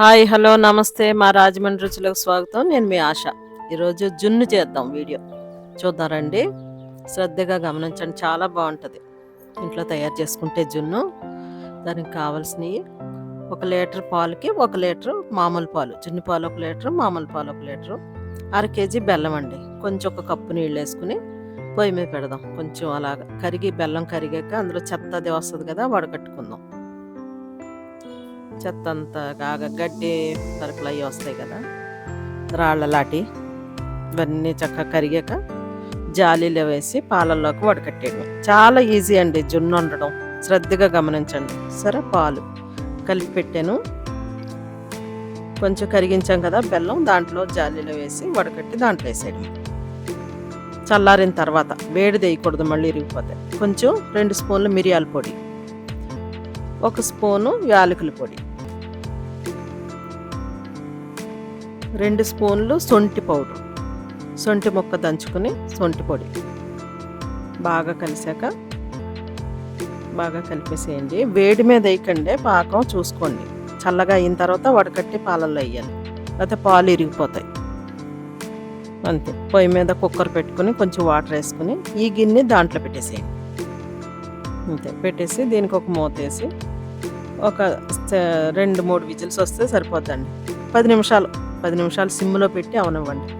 Hi hello నమస్తే. మా రాజమండ్రి రుచులకు స్వాగతం. నేను మీ ఆశ. ఈరోజు జున్ను చేద్దాం వీడియో. చూద్దారండి శ్రద్ధగా గమనించండి. చాలా బాగుంటుంది. ఇంట్లో తయారు చేసుకుంటే జున్ను. దానికి కావాల్సినవి ఒక లీటర్ పాలకి ఒక లీటర్ మామూలు పాలు. జున్ను పాలు ఒక లీటర్ మామూలు పాలు ఒక లీటరు. అర కేజీ బెల్లం అండి. కొంచెం ఒక కప్పు నీళ్ళు వేసుకుని పొయ్యి మీద పెడదాం. కొంచెం అలాగా కరిగి బెల్లం కరిగాక అందులో చెత్త అది వస్తుంది కదా వడకట్టుకుందాం చెత్త అంతా కాగా గడ్డి సరుకులు అవి వస్తాయి కదా రాళ్ళ లాటి ఇవన్నీ చక్కగా కరిగాక జాలీలో వేసి పాలల్లోకి వడకట్టేయడం చాలా ఈజీ అండి జున్ను వండడం. శ్రద్ధగా గమనించండి. సరే పాలు కలిపి పెట్టాను. కొంచెం కరిగించాం కదా బెల్లం దాంట్లో జాలీలో వేసి వడకట్టి దాంట్లో వేసేయడం చల్లారిన తర్వాత వేడి వేయకూడదు మళ్ళీ ఇరిగిపోతాయి కొంచెం రెండు స్పూన్లు మిరియాల పొడి ఒక స్పూను యాలకుల పొడి. రెండు స్పూన్లు సొంటి పౌడర్. సొంటి ముక్క దంచుకుని సొంటి పొడి. బాగా కలిసాక బాగా కలిపేసేయండి. వేడి మీద వేయకండి పాకం చూసుకోండి. చల్లగా అయిన తర్వాత వడకట్టి పాలల్లో వేయాలి. లేకపోతే పాలు ఇరిగిపోతాయి. అంతే. పొయ్యి మీద కుక్కర్ పెట్టుకుని కొంచెం వాటర్ వేసుకుని ఈ గిన్నె దాంట్లో పెట్టేసేయండి. అంతే. పెట్టేసి దీనికి ఒక మూత వేసి ఒక రెండు మూడు విజిల్స్ వస్తే సరిపోద్దండి. పది నిమిషాలు. పది నిమిషాలు సిమ్లో పెట్టి అవనివ్వండి.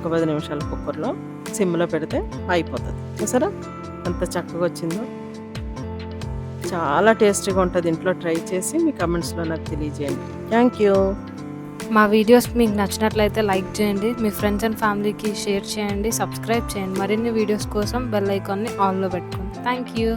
ఒక పది నిమిషాలు కుక్కర్లో సిమ్లో పెడితే అయిపోతుంది. చూసారా ఎంత చక్కగా వచ్చిందో. చాలా టేస్టీగా ఉంటుంది. ఇంట్లో ట్రై చేసి మీ కమెంట్స్లో నాకు తెలియజేయండి. Thank you. మా వీడియోస్ మీకు నచ్చినట్లయితే లైక్ చేయండి. మీ ఫ్రెండ్స్ అండ్ ఫ్యామిలీకి షేర్ చేయండి. సబ్స్క్రైబ్ చేయండి. మరిన్ని వీడియోస్ కోసం బెల్ ఐకాన్ని ఆన్లో పెట్టుకోండి. Thank you.